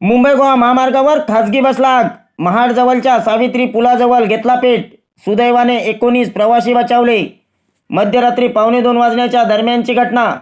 मुंबई गोवा महामार्गावर खासगी बसला लाग. महाडजवळच्या सावित्री पुलाजवळ घेतला पेट. सुदैवाने एकोणीस प्रवासी बचावले. मध्यरात्री पावणे दोन वाजण्याच्या दरम्यानची घटना.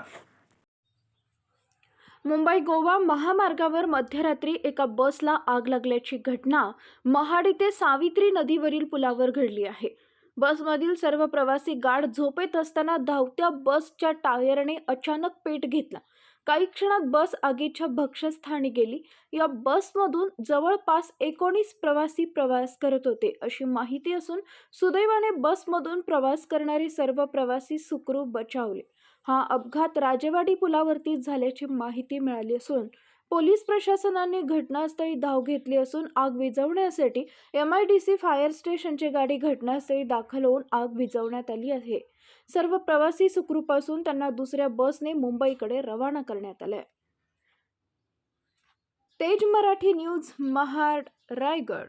मुंबई गोवा महामार्गावर मध्यरात्री एका बसला आग लागल्याची घटना महाड येथे सावित्री नदीवरील पुलावर घडली आहे. बसमधील सर्व प्रवासी गाढ झोपेत असताना धावत्या बसच्या टायरने अचानक पेट घेतला. काही क्षणात बस आगीच्या भक्षस्थानी गेली. या बसमधून जवळपास एकोणीस प्रवासी प्रवास करत होते अशी माहिती असून सुदैवाने बसमधून प्रवास करणारे सर्व प्रवासी सुखरूप बचावले. हा अपघात राजेवाडी पुलावरती झाल्याची माहिती मिळाली असून पोलीस प्रशासनाने घटनास्थळी धाव घेतली असून आग विझवण्यासाठी M I D C fire स्टेशनची गाडी घटनास्थळी दाखल होऊन आग विझवण्यात आली आहे. सर्व प्रवासी सुखरूप असून त्यांना दुसऱ्या बसने मुंबईकडे रवाना करण्यात आलंय. तेज मराठी न्यूज महाड रायगड.